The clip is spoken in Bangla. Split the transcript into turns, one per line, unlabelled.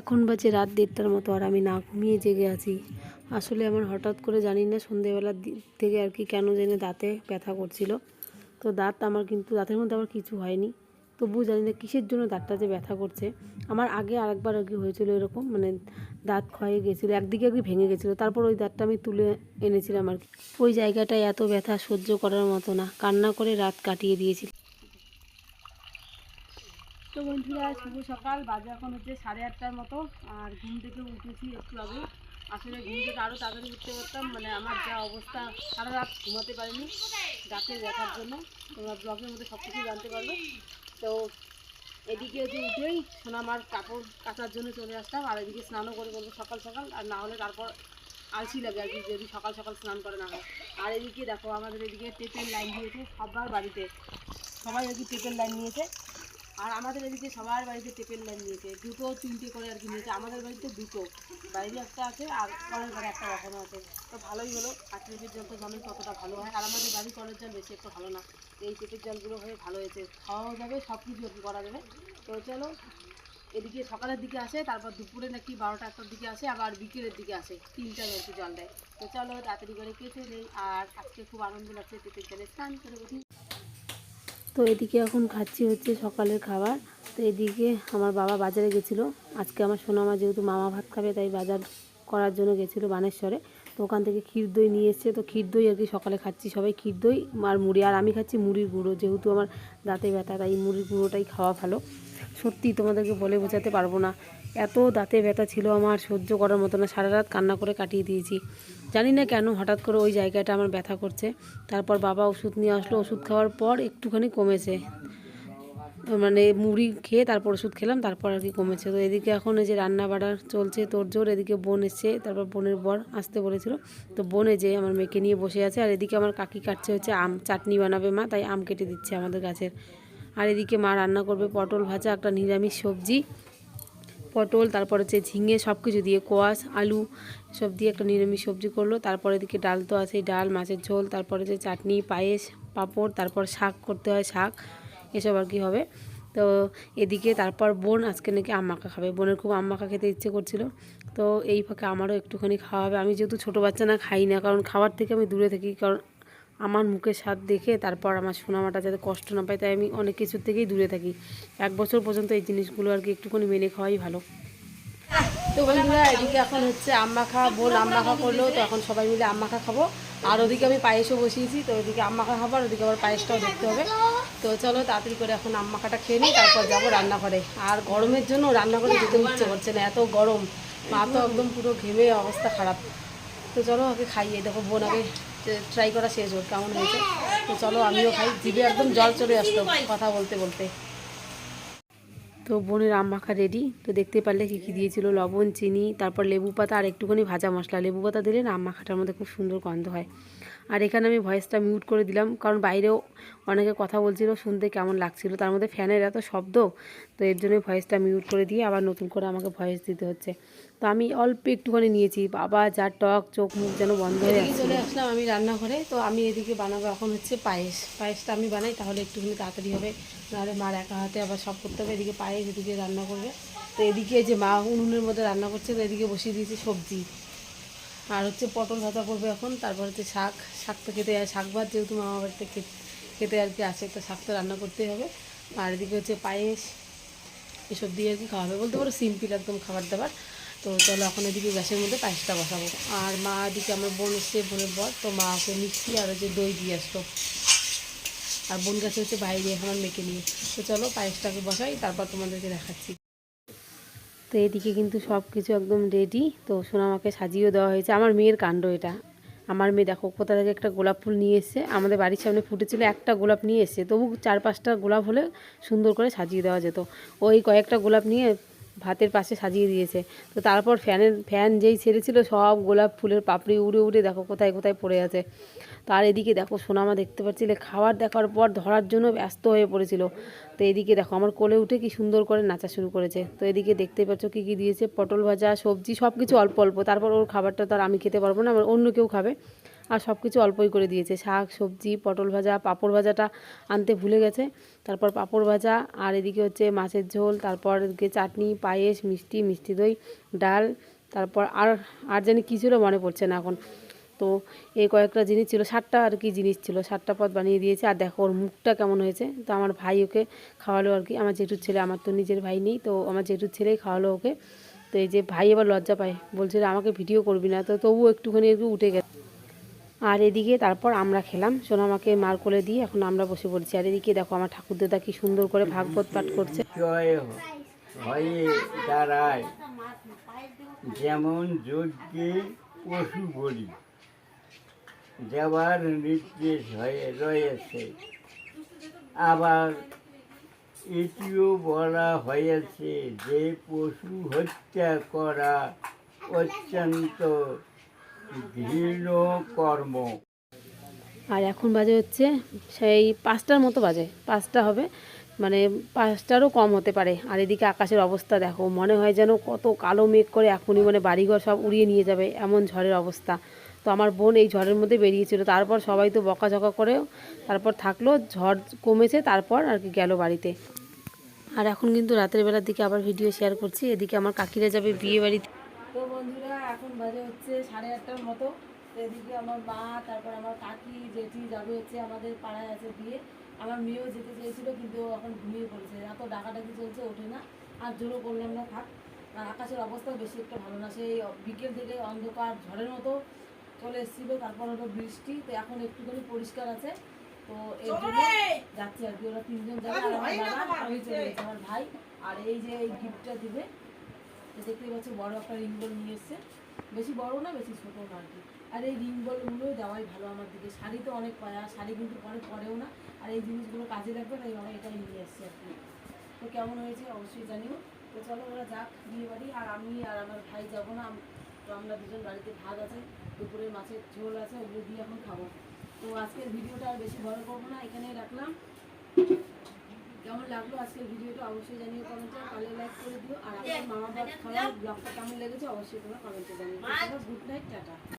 এখন বাজে রাত দেড়টার মতো আর আমি না ঘুমিয়ে জেগে আছি। আসলে আমার হঠাৎ করে জানি না সন্ধেবেলার থেকে আর কি কেন জেনে দাঁতে ব্যথা করছিল। তো দাঁত আমার কিন্তু, দাঁতের মধ্যে আমার কিছু হয়নি। তবুও জানি না কিসের জন্য দাঁতটা যে ব্যথা করছে। আমার আগে আরেকবার আর কি হয়েছিল এরকম মানে দাঁত ক্ষয়ে গেছিল, একদিকে আর কি ভেঙে গেছিল। তারপর ওই দাঁতটা আমি তুলে এনেছিলাম আর কি। ওই জায়গাটায় এত ব্যথা সহ্য করার মতো না। কান্না করে রাত কাটিয়ে দিয়েছিল তো বন্ধুরা, শুভ সকাল। বাজে এখন হচ্ছে সাড়ে আটটার মতো। আর ঘুম থেকে উঠেছি একটু আগে। আসলে ঘুম থেকে আরও তাড়াতাড়ি উঠতে পারতাম। মানে আমার যা অবস্থা, সারা রাত ঘুমাতে পারিনি দাঁতে দেখার জন্য। তোমরা ব্লগের মধ্যে সব কিছু জানতে পারবে। তো এদিকে হচ্ছে উঠেই সোনামার কাপড় কাচার জন্য চলে আসতাম। আর এদিকে স্নানও করে করব সকাল সকাল। আর না হলে তারপর আলসি লাগে আর কি, যদি সকাল সকাল স্নান করে না হয়। আর এদিকে দেখো, আমাদের এদিকে টেপের লাইন দিয়েছে সবার বাড়িতে। সবাই আর কি টেপের লাইন নিয়েছে। আর আমাদের এদিকে সবার বাড়িতে টেপের লাইন নিয়েছে দুটো, তিনটে করে আর কি নিয়েছে। আমাদের বাড়িতে দুটো। বাইরে একটা আছে আর কলের ঘরে একটা বসানো আছে। তো ভালোই হলো। আর টেপের জল তো জানোই কতটা ভালো হয়। আর আমাদের বাড়ি কলের জল বেশি একটা ভালো না। এই টেপের জলগুলো হয়ে ভালো হয়েছে। খাওয়াও যাবে সব কিছু আর কি করা যাবে। তো চলো, এদিকে সকালের দিকে আসে, তারপর দুপুরে নাকি বারোটা একটার দিকে আসে, আবার বিকেলের দিকে আসে। তিনটা কি জল দেয়। তো চলো, তাড়াতাড়ি করে কেটে নেই আর আজকে খুব আনন্দ লাগছে টেপের জলে স্নান করে তো এদিকে এখন খাচ্ছি হচ্ছে সকালের খাবার। তো এদিকে আমার বাবা বাজারে গেছিল। আজকে আমার সোনামা যেহেতু মামা ভাত খাবে, তাই বাজার করার জন্য গেছিল বানেশ্বরে। তো ওখান থেকে ক্ষীর দই নিয়ে এসছে। তো ক্ষীর দই আর কি সকালে খাচ্ছি সবাই, ক্ষীর দই আর মুড়ি। আর আমি খাচ্ছি মুড়ির গুঁড়ো, যেহেতু আমার দাঁতে ব্যথা, তাই মুড়ির গুঁড়োটাই খাওয়া ভালো। সত্যি তোমাদেরকে বলে বোঝাতে পারব না। এত দাঁতে ব্যথা ছিল আমার, সহ্য করার মতো না, সারা রাত কান্না করে কাটিয়ে দিয়েছি। জানি না কেন হঠাৎ করে ওই জায়গাটা আমার ব্যথা করছে। তারপর বাবা ওষুধ নিয়ে আসলো, ওষুধ খাওয়ার পর একটুখানি কমেছে। মানে মুড়ি খেয়ে তারপর ওষুধ খেলাম, তারপর আর কি কমেছে। তো এদিকে এখন এই যে রান্না বাড়া চলছে, তোর জোর, এদিকে বোন এসছে, তারপর বোনের বর আসতে বলেছিল। তো বোন যে আমার মেয়েকে নিয়ে বসে আছে, আর এদিকে আমার কাকি কাটছে হচ্ছে আম, চাটনি বানাবে মা, তাই আম কেটে দিচ্ছে আমাদের গাছের। আর এদিকে মা রান্না করবে পটল ভাজা, একটা নিরামিষ সবজি পটল, তারপর হচ্ছে ঝিঙে সব কিছু দিয়ে কোয়াশ, আলু সব দিয়ে একটা নিরামিষ সবজি করল। তারপর এদিকে ডাল তো আছে ডাল, মাছের ঝোল, তারপরে যে চাটনি, পায়েস, পাঁপড়, তারপর শাক করতে হয়, শাক। এসব আর কি হবে। তো এদিকে তারপর বোন আজকে নাকি আম মাখা খাবে। বোনের খুব আম মাখা খেতে ইচ্ছে করছিল। তো এই ফাঁকে আমারও একটুখানি খাওয়া হবে। আমি যেহেতু ছোটো বাচ্চা না, খাই না। কারণ খাবার থেকে আমি দূরে থাকি। কারণ আমার মুখে স্বাদ দেখে তারপর আমার সোনামাটা যাতে কষ্ট না পায়, তাই আমি অনেক কিছুর থেকেই দূরে থাকি। এক বছর পর্যন্ত এই জিনিসগুলো আর কি একটুখানি মেনে খাওয়াই ভালো। তো বন্ধুরা, এদিকে এখন হচ্ছে আম মাখা বোন আম মাখা করল, তো এখন সবাই মিলে আম মাখা খাব। আর ওদিকে আমি পায়েসও বসিয়েছি, তো ওদিকে আম মাখা খাব, আর ওদিকে আবার পায়েসটাও দেখতে হবে। তো চলো তাড়াতাড়ি করে এখন আম মাখাটা খেয়ে নিই, তারপর যাব রান্নাঘরে। আর গরমের জন্য রান্নাঘরে যেতে ইচ্ছে করছে না, এত গরম। মা তো একদম পুরো ঘেমে অবস্থা খারাপ। তো চলো আগে খাইয়ে, দেখো বোন আগে ট্রাই করা শেষ হোক, কেমন হয়েছে? তো চলো আমিও খাই। জিভে একদম জল চলে আসতো কথা বলতে বলতে। তো বোনের আম মাখা রেডি তো দেখতে পারলে কী কী দিয়েছিল? লবণ, চিনি, তারপর লেবু পাতা আর একটুখানি ভাজা মশলা। লেবু পাতা দিলে আম মাখাটার মধ্যে খুব সুন্দর গন্ধ হয়। আর এখানে আমি ভয়েসটা মিউট করে দিলাম, কারণ বাইরেও অনেকে কথা বলছিল, শুনতে কেমন লাগছিল। তার মধ্যে ফ্যানের এত শব্দ, তো এর জন্য ভয়েসটা মিউট করে দিয়ে আবার নতুন করে আমাকে ভয়েস দিতে হচ্ছে। আমি অল্প একটুখানি নিয়েছি। বাবা যা টক চোখ মুখ যেন বন্ধ হয়ে চলে আসলাম আমি রান্নাঘরে। তো আমি এদিকে বানাবো এখন হচ্ছে পায়েস। পায়েসটা আমি বানাই তাহলে একটুখানি তাড়াতাড়ি হবে। নাহলে মার একা হাতে আবার সব করতে হবে। এদিকে পায়েস এদিকে রান্না করবে। তো এদিকে যে মা উনুনের মধ্যে রান্না করছে তো এদিকে বসিয়ে দিয়েছি সবজি। আর হচ্ছে পটল ভাজা করবে এখন। তারপর হচ্ছে শাক। শাক তো খেতে শাক ভাত যেহেতু মামা বাড়িতে খেতে আর কি আসে তো শাক তো রান্না করতেই হবে। আর এদিকে হচ্ছে পায়েস এসব দিয়ে আর কি খাওয়া হবে। বলতে পারো সিম্পল একদম খাবার দাবার। তো চলো এখন এদিকে গ্যাসের মধ্যে পায়েসটা বসাবো। আর মা এদিকে আমার বোন এসছে, বোনের বর। তো মা ওকে মিষ্টি আর হচ্ছে দই দিয়ে আসতো আর বোন গাছে হচ্ছে বাইরে আমার মেয়েকে নিয়ে। তো চলো পায়েসটাকে বসাই, তারপর তোমাদেরকে দেখাচ্ছি। তো এদিকে কিন্তু সব কিছু একদম রেডি তো সোনামাকে সাজিয়েও দেওয়া হয়েছে। আমার মেয়ের কাণ্ড এটা। আমার মেয়ে দেখো, কোথা থেকে একটা গোলাপ ফুল নিয়ে এসছে। আমাদের বাড়ির সামনে ফুটেছিল, একটা গোলাপ নিয়ে এসছে। তবু চার পাঁচটা গোলাপ হলে সুন্দর করে সাজিয়ে দেওয়া যেত। ওই কয়েকটা গোলাপ নিয়ে ভাতের পাশে সাজিয়ে দিয়েছে। তো তারপর ফ্যানের, ফ্যান যেই ছেড়েছিল সব গোলাপ ফুলের পাপড়ি উড়ে উড়ে দেখো কোথায় কোথায় পড়ে আছে। তার এদিকে দেখো সোনামা দেখতে পাচ্ছিলে খাবার দেখার পর ধরার জন্য ব্যস্ত হয়ে পড়েছিল। তো এদিকে দেখো আমার কোলে উঠে কি সুন্দর করে নাচা শুরু করেছে। তো এদিকে দেখতে পাচ্ছ কী কী দিয়েছে, পটল ভাজা, সবজি সব কিছু অল্প অল্প। তারপর ওর খাবারটা তো আর আমি খেতে পারব না আমার অন্য কেউ খাবে। আর সব কিছু অল্পই করে দিয়েছে। শাক, সবজি, পটল ভাজা, পাঁপড় ভাজাটা আনতে ভুলে গেছে। তারপর পাঁপড় ভাজা, আর এদিকে হচ্ছে মাছের ঝোল, তারপর এদিকে চাটনি, পায়েস, মিষ্টি মিষ্টি দই, ডাল, তারপর আর আর জানি কী ছিল মনে পড়ছে না এখন। তো এই কয়েকটা জিনিস ছিল, সাতটা আর কি জিনিস ছিল, সাতটা পদ বানিয়ে দিয়েছে। আর দেখো ওর মুখটা কেমন হয়েছে। তো আমার ভাই ওকে খাওয়ালো আর কি। আমার জেঠুর ছেলে, আমার তো নিজের ভাই নেই, তো আমার জেঠুর ছেলেই খাওয়ালো ওকে। তো এই যে ভাই এবার লজ্জা পায়। বলছিল আমাকে ভিডিও করবি না। তো তবুও একটুখানি আর উঠে গেছে। আর এদিকে তারপর আমরা খেলাম। সোনামাকে মার কোলে দিয়ে এখন আমরা বসে পড়ছি। আর এদিকে দেখো আমার ঠাকুরদাদা কি সুন্দর করে ভাগবত পাঠ করছে।
যেমন পশু বলি দেওয়ার নির্দেশ হয়ে রয়েছে। আবার এটিও বলা হয়েছে যে পশু হত্যা করা অত্যন্ত কর্ম।
আর এখন বাজে হচ্ছে, সেই পাঁচটার মতো বাজে, পাঁচটা হবে। মানে পাঁচটারও কম হতে পারে। আর এদিকে আকাশের অবস্থা দেখো, মনে হয় যেন কত কালো মেঘ করে এখনই মানে বাড়িঘর সব উড়িয়ে নিয়ে যাবে, এমন ঝড়ের অবস্থা। তো আমার বোন এই ঝড়ের মধ্যে বেরিয়েছিল, তারপর সবাই তো বকাঝকা করেও তারপর থাকল, ঝড় কমেছে, তারপর আর কি গেল বাড়িতে। আর এখন কিন্তু রাতের বেলার দিকে আবার ভিডিও শেয়ার করছি, এদিকে আমার কাকিরা যাবে বিয়ে বাড়িতে। এখন বাজে হচ্ছে সাড়ে আটটার মতো। এদিকে আমার মা তারপর আমার কাকি জেঠি যাবে হচ্ছে আমাদের পাড়ায় আছে বিয়ে। আমার মেয়েও যেতে চেয়েছিল কিন্তু এখন ঘুমিয়ে পড়েছে। এত ডাকাডাকি চলছে ওঠে না। আর জোরও করলাম না থাক। আর আকাশের অবস্থা বেশি একটা ভালো না। সেই বিকেল থেকে অন্ধকার ঝড়ের মতো চলে এসেছিল তারপর হলো বৃষ্টি। তো এখন একটুখানি পরিষ্কার আছে। তো এর জন্য যাচ্ছে আর কি। ওরা তিনজন যাবে আর আমার দাদা আমি চলে গেছি আমার ভাই। আর এই যে এই গিফটটা দিবে দেখতেই পাচ্ছ বড় একটা রিং নিয়ে এসছে। বেশি বড় না, বেশি ছোট না আর কি। আর এই রিং বলগুলো দেওয়াই ভালো আমার দিকে। শাড়ি তো অনেক পায় আর শাড়ি কিন্তু পরে পরেও না। আর এই জিনিসগুলো কাজে লাগবে, তাই আমরা এটাই নিয়ে এসছি আর কি। তো কেমন হয়েছে অবশ্যই জানিও। তো চলো ওরা যাক বিয়ে বাড়ি আর আমি আর আমার ভাই যাব না। তো আমরা দুজন বাড়িতে ভাত আছে, দুপুরের মাছের ঝোল আছে, ওগুলো দিয়ে এখন খাব। তো আজকের ভিডিওটা আর বেশি বড় করব না, এখানেই রাখলাম। কেমন লাগল? আজকের ভিডিওটা অবশ্যই জানিও কমেন্টে পারলে লাইক করে দিও। আর আমার মামা বাবা খাওয়ার ব্লগটা কেমন লেগেছে অবশ্যই তোমরা কমেন্টে জানিও। Good night tata.